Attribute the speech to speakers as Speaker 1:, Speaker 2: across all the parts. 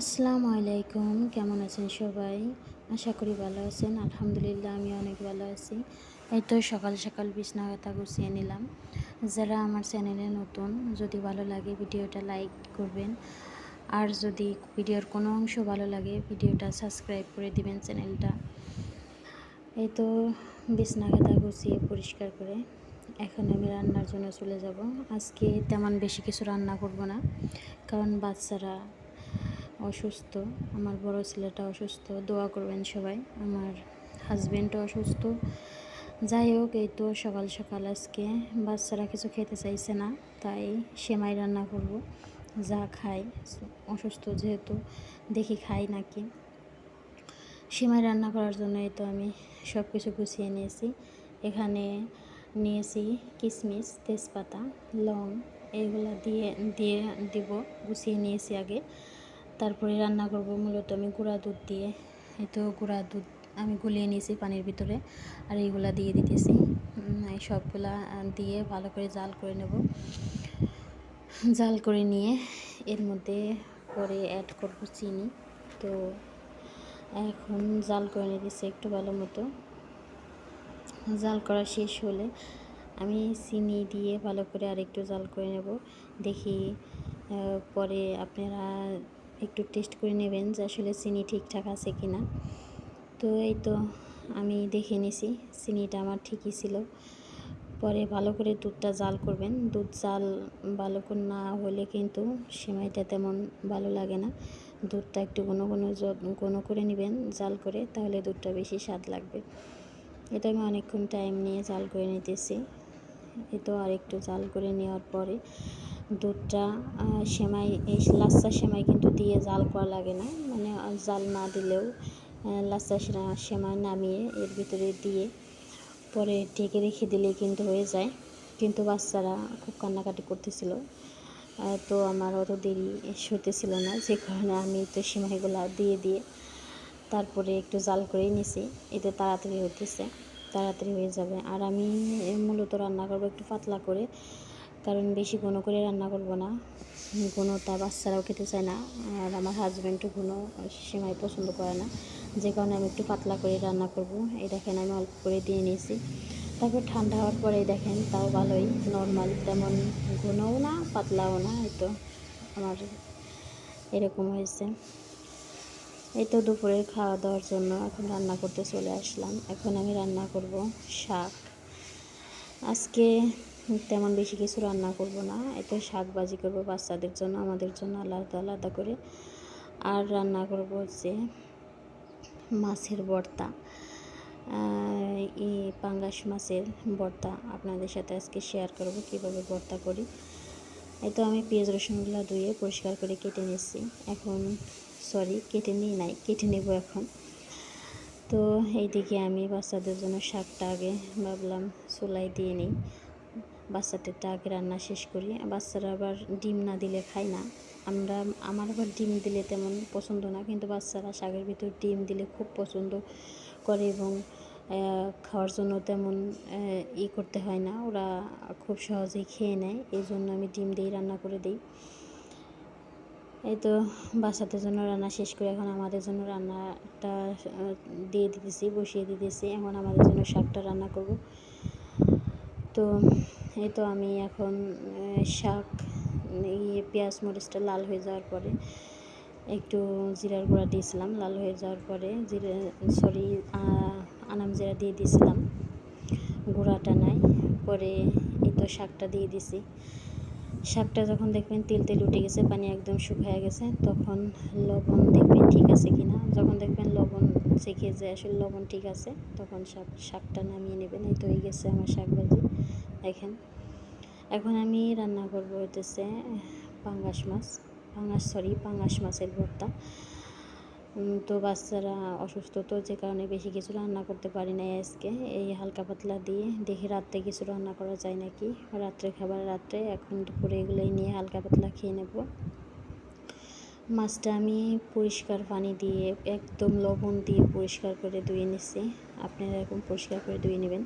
Speaker 1: আসসালামু আলাইকুম, কেমন আছেন সবাই? আশা করি ভালো আছেন, আলহামদুলিল্লাহ আমি অনেক ভালো আছি। এই তো সকাল সকাল বিছনা কথা গুছিয়ে নিলাম। যারা আমার চ্যানেলে নতুন, যদি ভালো লাগে ভিডিওটা লাইক করবেন। আর যদি ভিডিওর কোনো অংশ ভালো লাগে, ভিডিওটা সাবস্ক্রাইব করে দিবেন চ্যানেলটা। এই তো বিছনা খাতা গুছিয়ে পরিষ্কার করে এখন আমি রান্নার জন্য চলে যাব। আজকে তেমন বেশি কিছু রান্না করব না, কারণ বাচ্চারা অসুস্থ, আমার বড় ছেলেটা অসুস্থ, দোয়া করবেন সবাই, আমার হাজব্যান্ডও অসুস্থ। যাই হোক, এই তো সকাল সকাল আজকে, বাচ্চারা কিছু খেতে চাইছে না, তাই সেমাই রান্না করব, যা খাই, অসুস্থ যেহেতু, দেখি খাই নাকি। সেমাই রান্না করার জন্য এই তো আমি সব কিছু গুছিয়ে নিয়েছি, এখানে নিয়েছি কিশমিশ তেজপাতা, লং, এগুলা দিয়ে দিয়ে দিব, গুছিয়ে নিয়েছি আগে। তারপরে রান্না করব মূলত আমি গুঁড়া দুধ দিয়ে। এই তো গুঁড়া দুধ আমি গুলিয়ে নিয়েছি পানির ভিতরে আর এইগুলা দিয়ে দিতেছি। এই সবগুলা দিয়ে ভালো করে জাল করে নেব। জাল করে নিয়ে এর মধ্যে পরে অ্যাড করব চিনি। তো এখন জাল করে নিতেছি একটু ভালো মতো। জাল করা শেষ হলে আমি চিনি দিয়ে ভালো করে আরেকটু জাল করে নেব। দেখি পরে আপনারা একটু টেস্ট করে নেবেন যে আসলে চিনি ঠিকঠাক আছে কি না তো এই তো আমি দেখে নিছি, চিনিটা আমার ঠিকই ছিল। পরে ভালো করে দুধটা জাল করবেন। দুধ জাল ভালো করে না হলে কিন্তু সেমাইটা তেমন ভালো লাগে না। দুধটা একটু ঘন ঘন ঘন করে নেবেন জাল করে, তাহলে দুধটা বেশি স্বাদ লাগবে। এটা আমি অনেকক্ষণ টাইম নিয়ে জাল করে নিতেছি। এ তো আর একটু জাল করে নেওয়ার পরে দুধটা সেমাই, এই লাচ্চা সেমাই কিন্তু দিয়ে জাল করা লাগে না। মানে জাল না দিলেও লাচ্চা সেমাই নামিয়ে এর ভিতরে দিয়ে পরে ঢেকে রেখে দিলে কিন্তু হয়ে যায়। কিন্তু বাচ্চারা খুব কান্নাকাটি করতেছিল। তো আমার অত দেরি হতেছিল না। যে কারণে আমি তো সেমাইগুলা দিয়ে দিয়ে তারপরে একটু জাল করে নিছি। এতে তাড়াতাড়ি হতেছে তাড়াতাড়ি হয়ে যাবে। আর আমি মূলত রান্না করব একটু পাতলা করে। কারণ বেশি ঘন করে রান্না করব না। ঘনটা বাচ্চারাও খেতে চায় না, আর আমার হাজব্যান্ডও ঘন সেমাই পছন্দ করে না। যে কারণে আমি একটু পাতলা করে রান্না করব। এই দেখেন আমি অল্প করে দিয়ে নিয়েছি। তারপর ঠান্ডা হওয়ার পরে দেখেন, তাও ভালোই নর্মাল তেমন ঘনও না, পাতলাও না, এই তো আমার এরকম হয়েছে। এই তো দুপুরের খাওয়া দাওয়ার জন্য এখন রান্না করতে চলে আসলাম। এখন আমি রান্না করব শাক। আজকে তেমন বেশি কিছু রান্না করব না। এতে শাক ভাজি করব বাচ্চাদের জন্য, আমাদের জন্য আলাদা আলাদা করে। আর রান্না করব হচ্ছে মাছের ভর্তা এই পাঙ্গাস মাছের ভর্তা আপনাদের সাথে আজকে শেয়ার করব, কীভাবে ভর্তা করি। এই তো আমি পেঁয়াজ রসুনগুলো ধুয়ে পরিষ্কার করে কেটে নিচ্ছি এখন সরি কেটে নিই নাই, কেটে নেব এখন। তো এইদিকে আমি বাচ্চাদের জন্য শাকটা আগে ভাবলাম চুলাই দিয়ে নিই। বাচ্চাদেরটা আগে রান্না শেষ করি, বাচ্চারা আবার ডিম না দিলে খায় না। আমরা, আমার আবার ডিম দিলে তেমন পছন্দ না, কিন্তু বাচ্চারা শাকের ভিতর ডিম দিলে খুব পছন্দ করে এবং খাওয়ার জন্য তেমন ই করতে হয় না। ওরা খুব সহজেই খেয়ে নেয়, এই জন্য আমি ডিম দিয়েই রান্না করে দিই। এই তো বাচ্চাদের জন্য রান্না শেষ করে এখন আমাদের জন্য রান্নাটা দিয়ে দিতেছি, বসিয়ে দিতেছি। এখন আমাদের জন্য শাকটা রান্না করব। তো এই তো আমি এখন শাক ইয়ে পেঁয়াজ, মরিচটা লাল হয়ে যাওয়ার পরে একটু জিরার গুঁড়া দিয়েছিলাম। লাল হয়ে যাওয়ার পরে জিরা, সরি আনাম জিরা দিয়ে দিয়েছিলাম। গুঁড়াটা নাই, পরে এই তো শাকটা দিয়ে দিছি। শাকটা যখন দেখবেন তেল তেল উঠে গেছে, পানি একদম শুকিয়ে গেছে, তখন লবণ দেখবেন ঠিক আছে কি না যখন দেখবেন লবণ চেখে যে আসলে লবণ ঠিক আছে, তখন শাক শাকটা নামিয়ে নেবেন। এই তো হয়ে গেছে আমার শাক ভাজি দেখেন, এখন আমি রান্না করব হইতেছে পাঙ্গাস মাছ, পাঙ্গাস সরি পাঙ্গাস মাছের ভর্তা। তো বাচ্চারা অসুস্থ, তো যে কারণে বেশি কিছু রান্না করতে পারি না আজকে। এই হালকা পাতলা দিয়ে দেখি রাত্রে কিছু রান্না করা যায় নাকি। রাত্রে খাবার রাত্রে, এখন দুপুরে এগুলোই নিয়ে হালকা পাতলা খেয়ে নেব। মাছটা আমি পরিষ্কার পানি দিয়ে, একদম লবণ দিয়ে পরিষ্কার করে ধুয়ে নিচ্ছি আপনারা এরকম পরিষ্কার করে ধুয়ে নেবেন।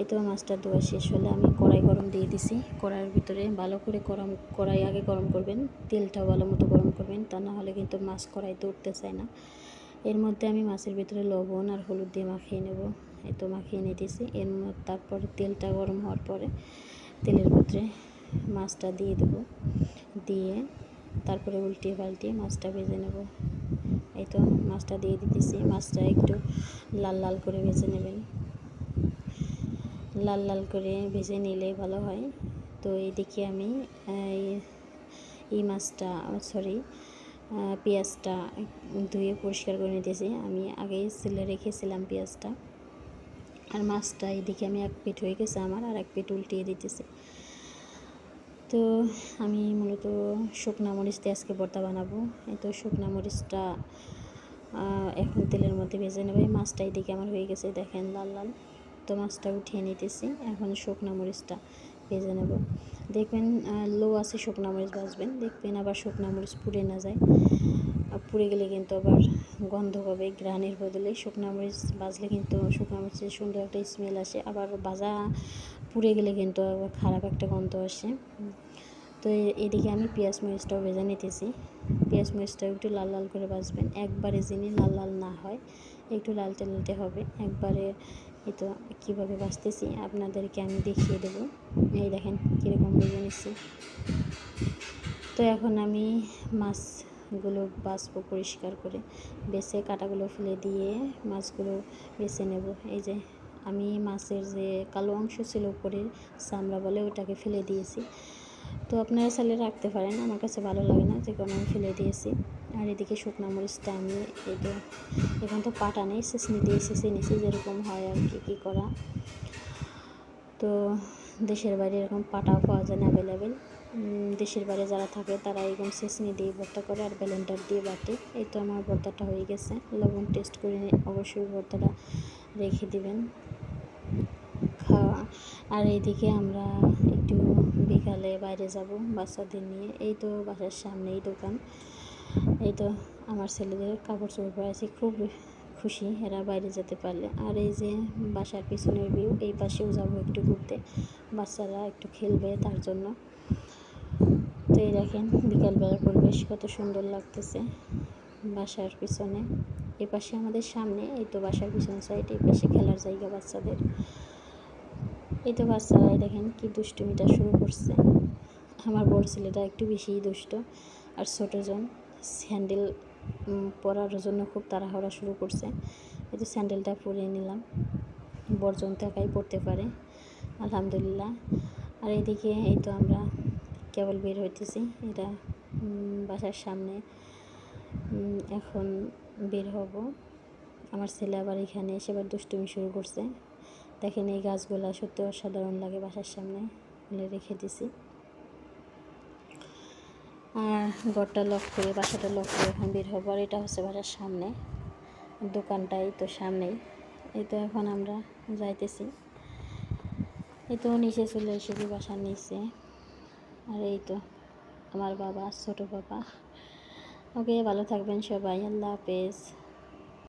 Speaker 1: এই তো মাছটা ধোয়া শেষ হলে আমি কড়াই গরম দিয়ে দিছি। কড়াইয়ের ভিতরে ভালো করে গরম, কড়াই আগে গরম করবেন। তেলটা ভালো মতো করবেন, তা না হলে কিন্তু মাছ কড়াইতে উঠতে চায় না। এর মধ্যে আমি মাছের ভিতরে লবণ আর হলুদ দিয়ে মাখিয়ে নেব। এই তো মাখিয়ে নিতেছি। এর তারপরে তেলটা গরম হওয়ার পরে তেলের ভিতরে মাছটা দিয়ে দেবো। দিয়ে তারপরে উল্টিয়ে পাল্টিয়ে মাছটা ভেজে নেব। এই তো মাছটা দিয়ে দিতেছি। মাছটা একটু লাল লাল করে ভেজে নেবেন। লাল লাল করে ভেজে নিলে ভালো হয়। তো এদিকে আমি এই মাছটা সরি পেঁয়াজটা ধুয়ে পরিষ্কার করে নিতেছি। আমি আগেই সিলে রেখেছিলাম পেঁয়াজটা। আর মাছটা এদিকে আমি এক পিঠ হয়ে গেছে আমার, আর এক পিঠ উল্টিয়ে দিতেছি। তো আমি মূলত শুকনা মরিচ দিয়ে আজকে ভর্তা বানাবো। এই তো শুকনা মরিচটা এখন তেলের মধ্যে ভেজে নেবে। মাছটা এদিকে আমার হয়ে গেছে, দেখেন লাল লাল। তো মাছটা উঠিয়ে নিতেছি, এখন শুকনা মরিচটা। ভেজে নেব দেখবেন লো আছে শুকনা মরিচ ভাজবেন। দেখবেন আবার শুকনা মরিচ পুড়ে না যায়। পুড়ে গেলে কিন্তু আবার গন্ধ হবে গ্রানের বদলে। শুকনা মরিচ বাজলে কিন্তু শুকনা মরিচের সুন্দর একটা স্মেল আসে। আবার ভাজা পুড়ে গেলে কিন্তু আবার খারাপ একটা গন্ধ আসে। তো এদিকে আমি পেঁয়াজ মরিচটাও ভেজে নিতেছি। পেঁয়াজ মরিচটাও একটু লাল লাল করে ভাজবেন। একবারে যিনি লাল লাল না হয়, একটু লালতে লালতে হবে। একবারে এই তো কীভাবে বাঁচতেছি, আপনাদেরকে আমি দেখিয়ে দেবো। এই দেখেন কীরকম বেজে নিচ্ছি। তো এখন আমি মাছগুলো বাঁচবো পরিষ্কার করে। বেছে কাটাগুলো ফেলে দিয়ে মাছগুলো বেছে নেব। এই যে আমি মাছের যে কালো অংশ ছিল উপরের চামড়া বলে ওটাকে ফেলে দিয়েছি। তো আপনারা চাইলে রাখতে পারেন, আমার কাছে ভালো লাগে না, যে কোনো আমি ফেলে দিয়েছি। আর এদিকে শুকনো মরিচটা আমি তো এখন তো পাটা নেই শেষনি দিয়ে শেষে নিছি যেরকম হয় আর কি, কী করা। তো দেশের বাইরে এরকম পাটাও পাওয়া যায় না অ্যাভেলেবেল দেশের বাইরে যারা থাকে তারা এরকম শেষনি দিয়ে ভর্তা করে আর ব্যালেন্ডার দিয়ে বাটে। এই তো আমার ভর্তাটা হয়ে গেছে। লবণ টেস্ট করে অবশ্যই ভর্তাটা রেখে দিবেন। আর এইদিকে আমরা একটু বিকালে বাইরে যাব, বাচ্চাদের নিয়ে। এই তো বাসার সামনেই দোকান। এই তো আমার ছেলেদের কাপড় চোপড় পরেছি, খুব খুশি এরা বাইরে যেতে পারলে। আর এই যে বাসার পিছনের ভিউ এই পাশেও যাব একটু ঘুরতে। বাচ্চারা একটু খেলবে তার জন্য। তো এই দেখেন বিকালবেলার পরিবেশ কত সুন্দর লাগতেছে বাসার পিছনে। এ পাশে আমাদের সামনে, এই তো বাসার পিছনে সাইড এই পাশে খেলার জায়গা বাচ্চাদের। এই তো বাচ্চারাই দেখেন কি দুষ্টুমিটা শুরু করছে। আমার বড় ছেলেটা একটু বেশিই দুষ্ট আর ছোটোজন স্যান্ডেল পরার জন্য খুব তাড়াহড়া শুরু করছে। এই তো স্যান্ডেলটা পরিয়ে নিলাম। বর্জন একাই পড়তে পারে, আলহামদুলিল্লাহ। আর এইদিকে এই তো আমরা কেবল বের হইতেছি। এটা বাসার সামনে এখন বের হব। আমার ছেলে আবার এখানে এসে আবার দুষ্টুমি শুরু করছে। দেখেন এই গাছগুলো সত্যি অসাধারণ লাগে বাসার সামনে খুলে রেখে দিছি। আর ঘরটা লক করে, বাসাটা লক করে এখন বের হব। আর এটা হচ্ছে বাসার সামনে, দোকানটাই তো সামনেই। এই তো এখন আমরা যাইতেছি। এই তো নিচে চলে এসেছি বাসার নিচে। আর এই তো আমার বাবা, ছোট বাবা। ওকে, ভালো থাকবেন সবাই। আল্লাহ হাফেজ।